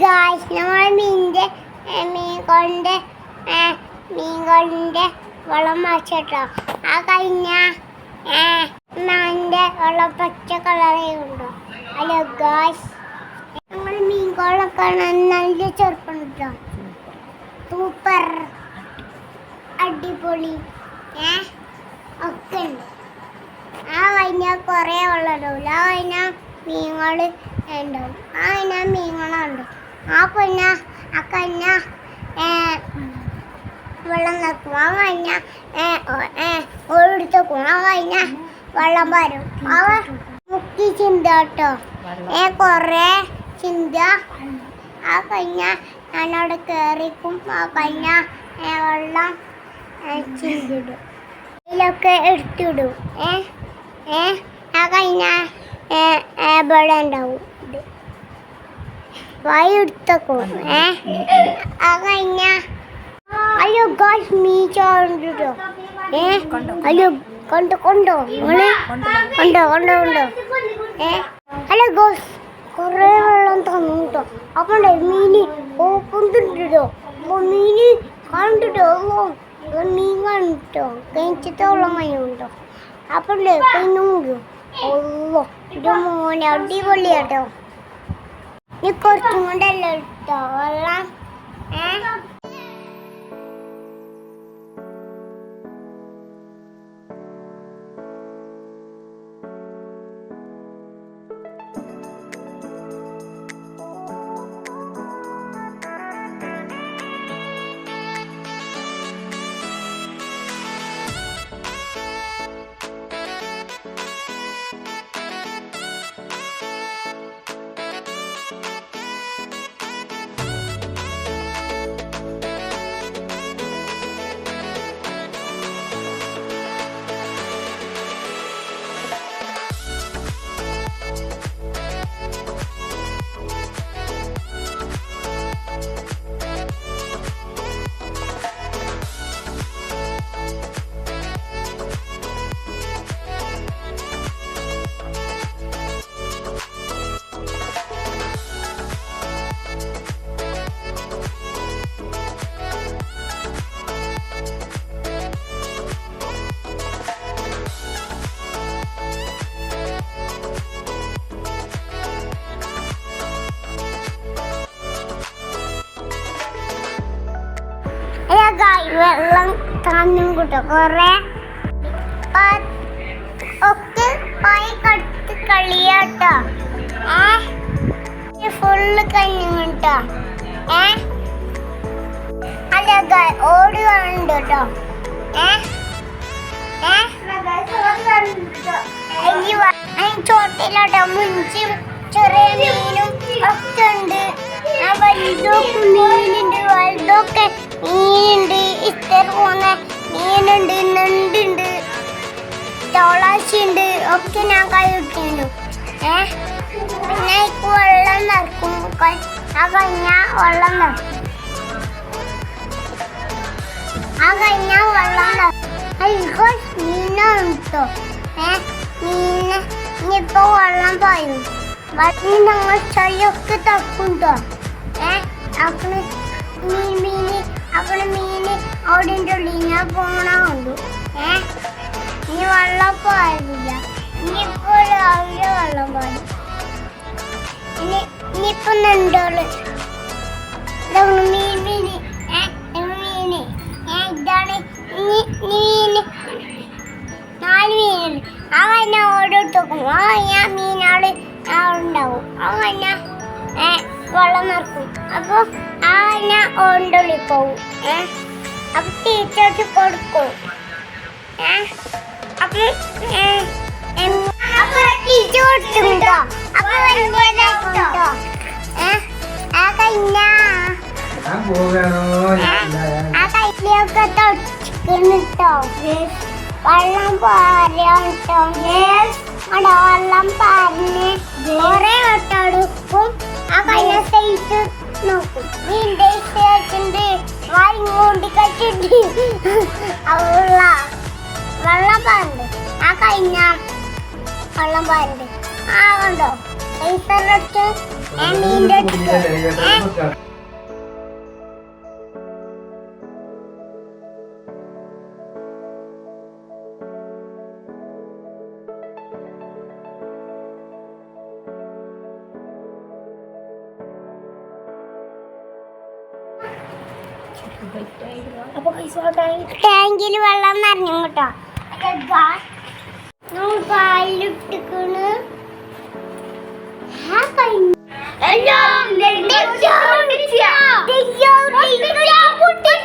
Guys നമ്മൾ മീന്റെ മീൻ കൊണ്ട് മീൻ കൊണ്ട് വെള്ളം വച്ചിട്ടോ ആ കഴിഞ്ഞ മീനിന്റെ വെള്ളം പച്ച കളറേ ഉണ്ടോ? ഹലോ ഗായ്സ് നമ്മൾ മീൻ കൊള്ളൊക്കെ നല്ല ചെറുപ്പം കേട്ടോ സൂപ്പർ അടിപൊളി. ഏ ഒക്കെ ഉണ്ട്. ആ കഴിഞ്ഞാൽ കുറേ വെള്ളം ഉണ്ടാവില്ല ആ കഴിഞ്ഞാൽ മീനുകൾ ഉണ്ടാവും. ആ മീനുകളുണ്ട് ആ പിന്നെ ആ കഞ്ഞ വെള്ളം നിൽക്കും ആ കഴിഞ്ഞ ഓടെടുത്തേക്കും ആ കഞ്ഞ വെള്ളം വരും. അവ മുക്കി ചിന്ത കേട്ടോ. ഏ കുറേ ചിന്ത. ആ കഴിഞ്ഞ ഞാനവിടെ കയറിക്കും ആ കഞ്ഞ വെള്ളം ചിന്തിടും. ഇതിലൊക്കെ എടുത്തിടും. ഏ ഏ ആ കഴിഞ്ഞ ഇവിടെ ഉണ്ടാവും. ഇത് വായി എടുത്തേക്കും ഏ കഴിഞ്ഞ അയ്യോ ഗോഷ് ഏ? അയ്യോ കൊണ്ടോ കൊണ്ടോ? നിങ്ങൾ? കൊണ്ടോ കൊണ്ടോ കൊണ്ടോ? ഏ? ഹലോ ഗോസ് കുറേ വെള്ളം തന്നു കേട്ടോ. അപ്പൊ മീന് കൊണ്ടിട്ടോ കണ്ടിട്ടോ മീൻ കണ്ടിട്ടോ? കഴിച്ചിട്ട് വെള്ളം കഴിഞ്ഞുണ്ടോ അപ്പൊ കഴിഞ്ഞു ഓ ഇത് മോനെ അടിപൊളിയാട്ടോ. നീ കുറച്ചും കൊണ്ടല്ലോ കേട്ടോ വെള്ളം വെള്ളം താന്നും കൂട്ടോ. കൊറേ ഒക്കെ പോയി കടുത്ത് കളിയാട്ടോ. ഏ? ഫുള്ള് കഴിഞ്ഞു കേട്ടോ. ഏ? അല്ലേ ഓടുകയുണ്ട് കേട്ടോ. ഏ? ഏ? ചോട്ടിലോട്ടോ മുഞ്ചും ചെറിയ മീനും ഒക്കെ ഉണ്ട്. ആ വലുതൊക്കെ മീനുണ്ട് വലുതൊക്കെ മീനുണ്ട് ഇസ്തർ പോന്ന മീനുണ്ട് നണ്ടുണ്ട് തോളാശിയുണ്ട് ഒക്കെ ഞാൻ കഴിക്കുന്നു ഏ? പിന്നെ ഇക്ക് വെള്ളം നിറക്കും. ആ കഴിഞ്ഞ വെള്ളം നിറക്കും. ആ കഴിഞ്ഞ വെള്ളം നിറക്കും. മീനാണ് കേട്ടോ ഏ? മീന് ഇനിയിപ്പോ വെള്ളം പായും. വട്ടി ഞങ്ങൾ ചളിയൊക്കെ തക്കുണ്ടോ ഏ? അപ്പണ് മീൻ മീന് അപ്പണ് മീന് അവിടെ ഉള്ളിൽ ഞാൻ കൊണ്ടു ഏ? ഇനി വെള്ളം പാടില്ല ഇനിയിപ്പോ രാവിലെ വെള്ളം പാടും ഇനി ഇനിയിപ്പോ മീൻ മീന് മീന്. ഏ ഇതാണ്. മീന് നാല് മീനുണ്ട്. ആ കഴിഞ്ഞ ഓരോരുത്തർക്കും. ആ ഞാൻ മീനാൾ ഉണ്ടാവും. ആ കഴിഞ്ഞ ഏ വെള്ളം നിറക്കും. അപ്പൊ ആ ഞാൻ ഓണ്ടുള്ളി പോവും. ഏ? അപ്പൊ ടീച്ചേഴ്സ് കൊടുക്കും. ഏ? അപ്പൊ അപ്പൊ ടീച്ചർ കൊടുക്കുന്നുണ്ടോ? അപ്പൊ വലിയതായിട്ടോ ഏ? ആ കഴിഞ്ഞ വെള്ളം പാരട്ടോ അവിടെ വെള്ളം പാരിന് കുറെ ആ കഴിഞ്ഞ സൈസ് നോക്കും. വീണ്ടും വെച്ചിട്ടുണ്ട്. വാങ്ങോണ്ടി കച്ചിട്ട് അവള വെള്ളം പാരുണ്ട് ആ കഴിഞ്ഞ വെള്ളം പാരുണ്ട് ആ കണ്ടോ? സൈസറൊക്കെ മീന്റെ ടാങ്കിൽ വെള്ളം നിറഞ്ഞു കേട്ടോ നമ്മൾ പാലിട്ടിക്കണ് പൊട്ടിച്ച